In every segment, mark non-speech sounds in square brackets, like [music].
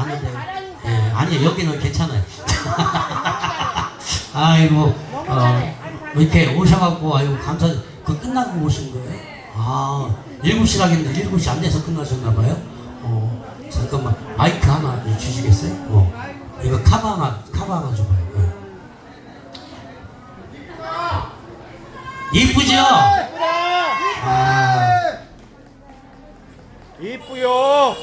많은데. 예, 아니 여기는 괜찮아요. [laughs] 아이고 어, 이렇게 오셔갖고 아이고 감사. 그 끝나고 오신 거예요? 아 7시 가겠는데 7시 안 돼서 끝나셨나 봐요. 어 잠깐만 마이크 하나 주시겠어요? 어 이거 카바 하나 카바 하나 줘봐요. 예. 이쁘죠? 아. 이쁘요.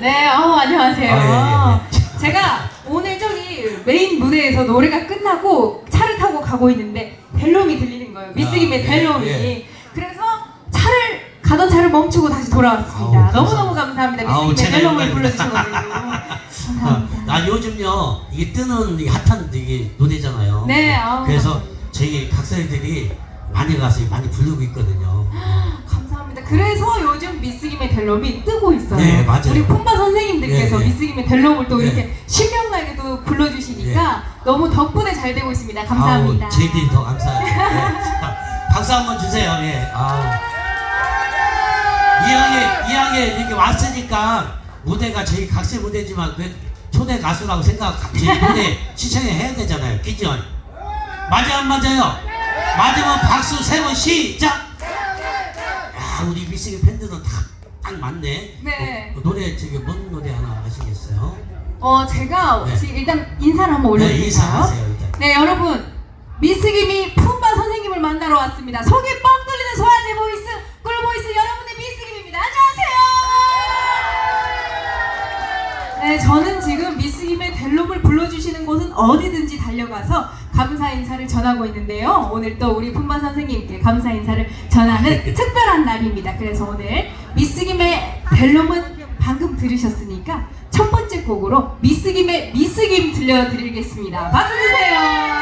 네, 어, 안녕하세요. 아, [laughs] 제가 오늘 저기 메인 무대에서 노래가 끝나고 차를 타고 가고 있는데 벨롬이 들리는 거예요. 미스김의 아, 예, 벨롬이. 예. 그래서 차를 가던 차를 멈추고 다시 돌아왔습니다. 아우, 너무너무 감사합니다. 아우, 미스김의 제가 벨롬을 영광입니다. 불러주셔가지고. [laughs] 감사합니다. 나 요즘요 이게 뜨는 이게 핫한 이게 노래잖아요. 네, 아우, 그래서 저희 각설들이 많이 가서 많이 부르고 있거든요. [laughs] 감사합니다. 그래서 요즘 미스김의 델롬이 뜨고 있어요. 네, 맞아요. 우리 폰바 선생님들께서 네, 네. 미스김의 델롬을 또 네. 이렇게 신명나게 또 불러주시니까 너무 덕분에 잘 되고 있습니다. 감사합니다. 아우, 저희들이 더 감사하죠. 네. [laughs] 박수 한번 주세요. 예. 이왕에 이왕에 이렇게 왔으니까 무대가 저희 각세 무대지만 그 초대 가수라고 생각 저희 무대 시청해 해야 되잖아요. 기지연. 맞아 안 맞아요? 맞으면 박수 세번 시작. 야 우리 미스기 팬들은 다 딱 맞네. 네. 어, 노래 저기 뭔 노래 하나 하시겠어요? 어 제가 네. 지금 일단 인사를 한번 네 올려드릴까요? 인사하세요 일단. 네 여러분 미스김이 푼바 선생님을 만나러 왔습니다. 속이 뻥 뚫리는 소아제 보이스 꿀보이스 여러분의 미스김입니다. 안녕하세요. 네 저는 지금 미스김의 델롬을 불러주시는 곳은 어디든지 달려가서 감사 인사를 전하고 있는데요. 오늘 또 우리 푼바 선생님께 감사 인사를 전하는 [laughs] 특별한 날입니다. 그래서 오늘 미스김의 델롬은 방금 들으셨으니까 첫 번째 곡으로 미스김의 미스김 들려드리겠습니다. 박수 주세요.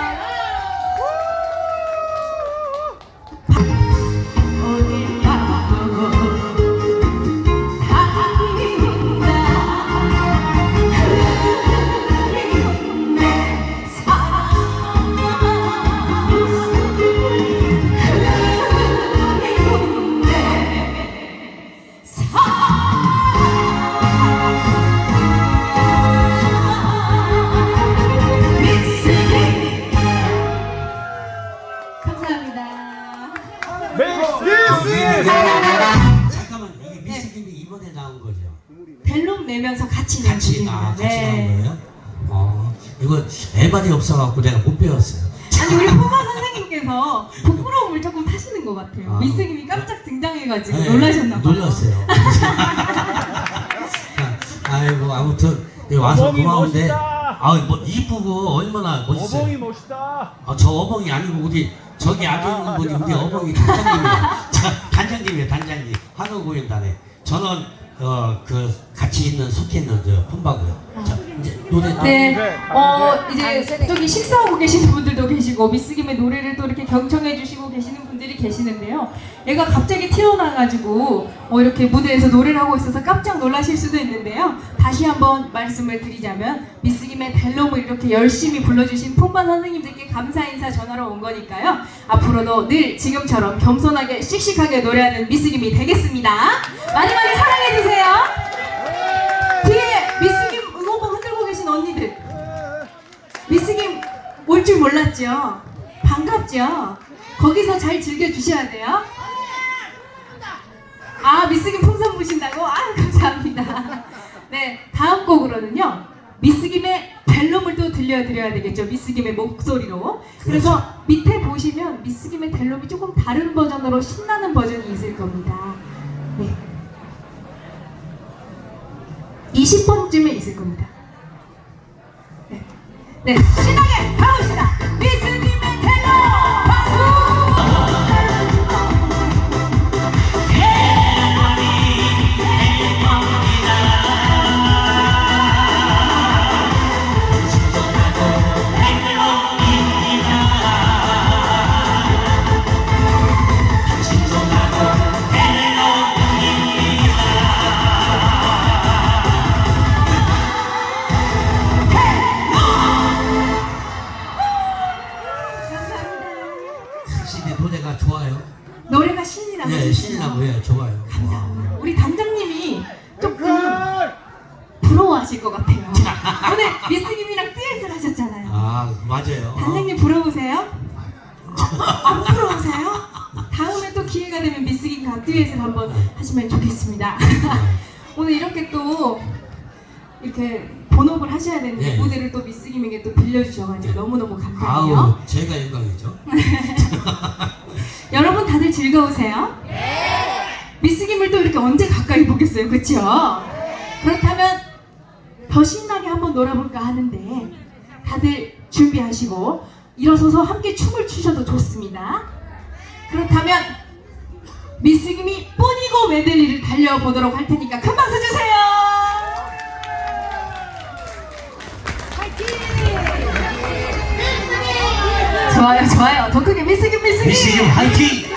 이거 에반이 없어갖고 내가 못 배웠어요. 아니 우리 포마 선생님께서 부끄러움을 조금 타시는 것 같아요. 아. 미스김이 깜짝 등장해가지고 네, 놀라셨나 봐요. 놀랐어요. [laughs] 아이고 아무튼 여기 와서 어벙이 고마운데 멋있다. 아뭐 이쁘고 얼마나 멋있어요. 어벙이 멋있다. 아, 저 어벙이 아니고 우리 저기 앉아 있는 분이 우리 어벙이 단장님이에요. [laughs] 자, 단장님이에요 단장님 한우 고인단에 저는 어 그 같이 있는 속해 있는 저 폰바고요. 이제 노래 나 네, 네, 어 이제 저기 식사하고 계시는 분들도 계시고 미스김의 노래를 또 이렇게 경청해 주시고 계시는 분들이 계시는데요. 얘가 갑자기 튀어나와가지고 어, 이렇게 무대에서 노래를 하고 있어서 깜짝 놀라실 수도 있는데요. 다시 한번 말씀을 드리자면 미스김의 벨롬을 이렇게 열심히 불러주신 폰반 선생님들께 감사 인사 전하러 온 거니까요. 앞으로도 늘 지금처럼 겸손하게 씩씩하게 노래하는 미스김이 되겠습니다. 많이 많이 사랑해 주세요. 뒤에 미스김 응원봉 계신 언니들 미스김 올 줄 몰랐죠? 반갑죠? 거기서 잘 즐겨주셔야 돼요 아 미스김 풍선 부신다고? 아 감사합니다 네 다음 곡으로는요 미스김의 벨롬을 또 들려드려야 되겠죠 미스김의 목소리로 그래서 밑에 보시면 미스김의 벨롬이 조금 다른 버전으로 신나는 버전이 있을 겁니다 네 20번쯤에 있을 겁니다. 네, 네 신나게 이렇게 또 이렇게 본업을 하셔야 되는데 네. 무대를 또 미스김에게 또 빌려주셔가지고 너무너무 감사해요. 아우, 제가 영광이죠. [laughs] 여러분 다들 즐거우세요? 네. 미스김을 또 이렇게 언제 가까이 보겠어요, 그렇죠? 그렇다면 더 신나게 한번 놀아볼까 하는데 다들 준비하시고 일어서서 함께 춤을 추셔도 좋습니다. 그렇다면 미스김이 뿐이고 메들리를 달려보도록 할 테니까 큰 박수 주세요. 파이팅! 좋아요, 좋아요. 더 크게 미스김, 미스김. 미스김 화이팅!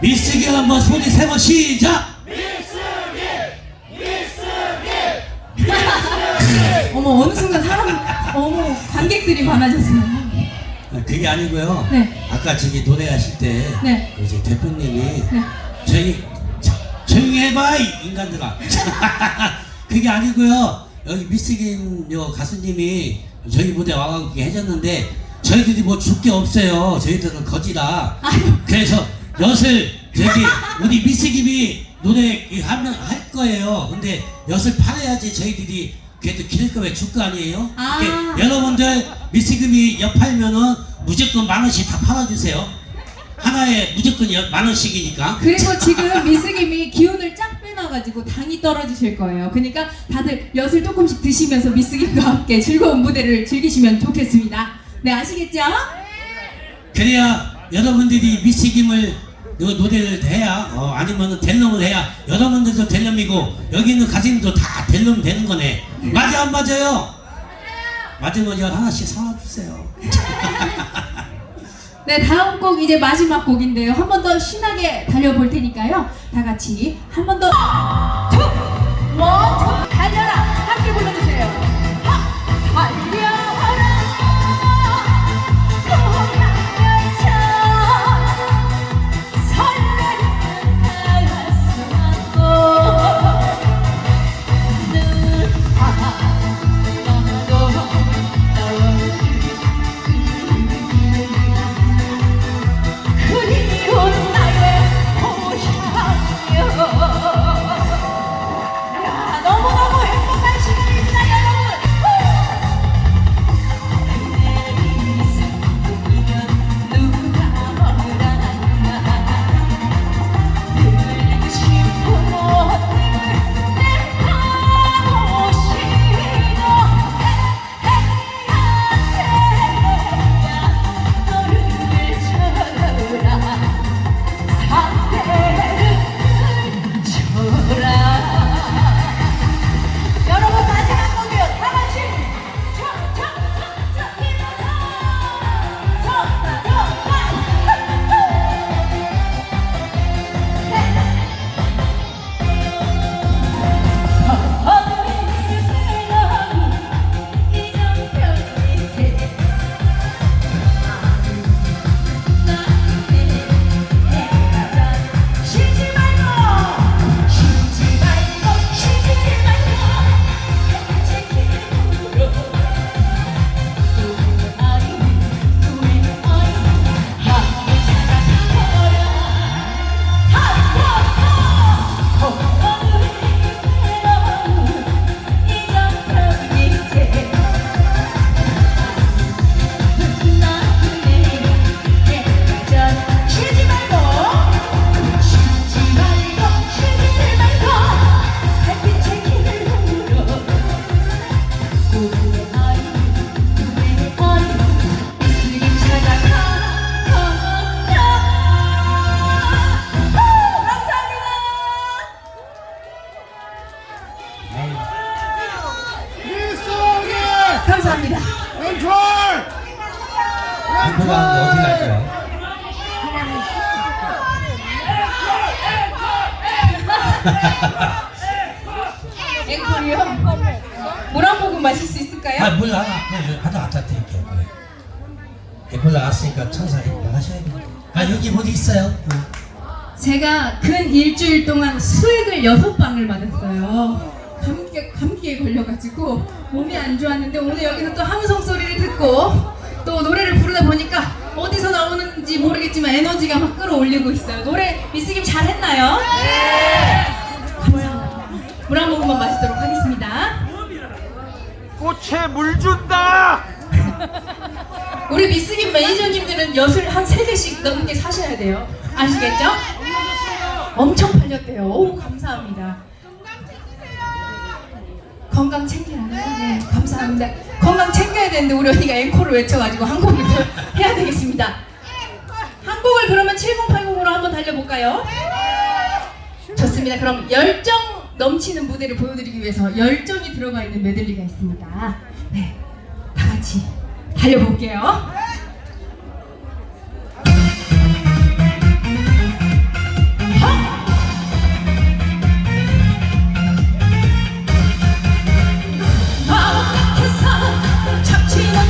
미스김 한번 소리 세 번 시작! 어머 어느 순간 사람 어머 관객들이 많아졌어요 아, 그게 아니고요. 네. 아까 저기 노래하실 때 네. 이제 대표님이 네. 저기 자, 조용히 해봐 이 인간들아. [laughs] 그게 아니고요. 여기 미스김 요 가수님이 저희 무대 와가지고 해줬는데 저희들이 뭐 줄 게 없어요. 저희들은 거지라. 그래서 엿을 저기 우리 미스김이 노래 하면 할 거예요. 근데 엿을 팔아야지 저희들이 그래도 기를 거에 줄거 아니에요? 아. 이렇게 여러분들 미스김이 엿 팔면은 무조건 만 원씩 다 팔아주세요. 하나에 무조건 여- 만 원씩이니까. 그리고 지금 미스김이 기운을 쫙 빼놔가지고 당이 떨어지실 거예요 그러니까 다들 엿을 조금씩 드시면서 미스김과 함께 즐거운 무대를 즐기시면 좋겠습니다 네 아시겠죠? 그래야 여러분들이 미스김을 요 노래를 해야 어, 아니면은 델럼을 해야 여러분들도 델럼이고 여기 있는 가수님도 다 델럼 되는 거네. 맞아 안 맞아요? 맞으면 열 하나씩 사와주세요. [laughs] 네 다음 곡 이제 마지막 곡인데요 한 번 더 신나게 달려볼 테니까요 다 같이 한 번더 투! 원, 투! 공부가 어디 갈까요? 앵콜이요? 물 한 모금 마실 수 있을까요? 아, 물 하나, 그, 하나 갖다 드릴게요. 애플 나갔으니까 천사 하셔야 돼요. 아, 여기 어디 있어요? 제가 근 일주일 동안 수액을 여섯 방을 맞았어요. 감기에, 감기에 걸려가지고 몸이 안 좋았는데 오늘 여기서 또 함성 소리를 듣고 또 노래를 부르다 보니까 어디서 나오는지 모르겠지만 에너지가 막 끌어올리고 있어요. 노래 미스김 잘했나요? 네. 감사합니다. 물 한 모금만 마시도록 하겠습니다. 꽃에 물 준다! 우리 미스김 매니저님들은 엿을 한 세 개씩 넘게 사셔야 돼요. 아시겠죠? 엄청 팔렸대요. 오, 감사합니다. 건강 챙기라는 네, 감사합니다. 건강 챙겨야 되는데 우리 언니가 앵콜을 외쳐가지고 한 곡을 더 해야 되겠습니다. 한 곡을 그러면 7080으로 한번 달려볼까요? 좋습니다. 그럼 열정 넘치는 무대를 보여드리기 위해서 열정이 들어가 있는 메들리가 있습니다. 네, 다 같이 달려볼게요.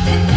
잡지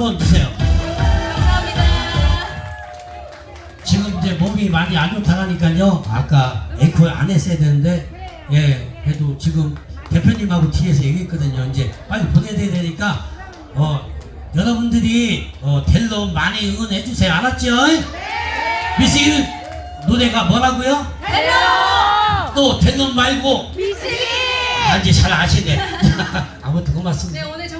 한번 주세요. 감사합니다. 지금 이제 몸이 많이 안 좋다니까요. 아까 앵콜 안 했어야 되는데, 예, 그래도 지금 대표님하고 뒤에서 얘기했거든요. 이제 빨리 보내드려야 되니까, 어, 여러분들이, 어, 델로 많이 응원해 주세요. 알았죠? 미스긴 노래가 뭐라고요? 달려! 또 델로 말고, 미스김! 아, 이제 잘 아시네. [laughs] 아무튼 고맙습니다. 네, 오늘 정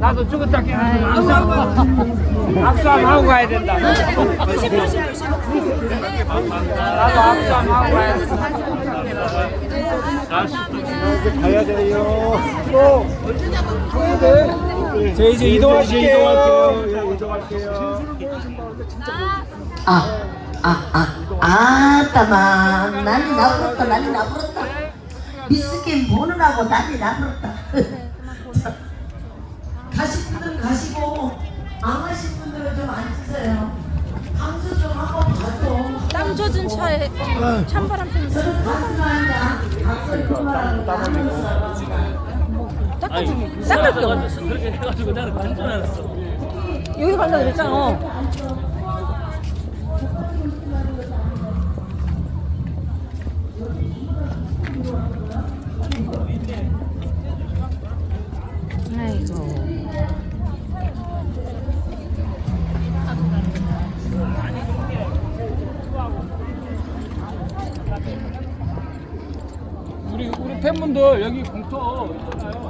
나도 죽었다 깨는 악수하고 가야 된다. 나도 악수하고 가야 된다. 가야 돼요. 또 가야 돼. 저 이제 이동할게요. 예, 이동할게요. 아, 아, 아, 아, 따마. 난 나버렸다, 난 나버렸다. 미스킨 보느라고 난 나버렸다. [laughs] 가실 분은 가시고 안 가실 분들은 좀 앉으세요. 방수 좀 한번 봐줘. 땀 젖은 차에 찬바람 쐬면서 저는 가수하는데 악수를 그만하는 거 하는 사람. 닦아주기 닦을 게 없네 그렇게 해가지고 나는 간줄 알았어. 여기 갈라 그랬잖아 어. 아이고 팬분들 여기 공터 있잖아요.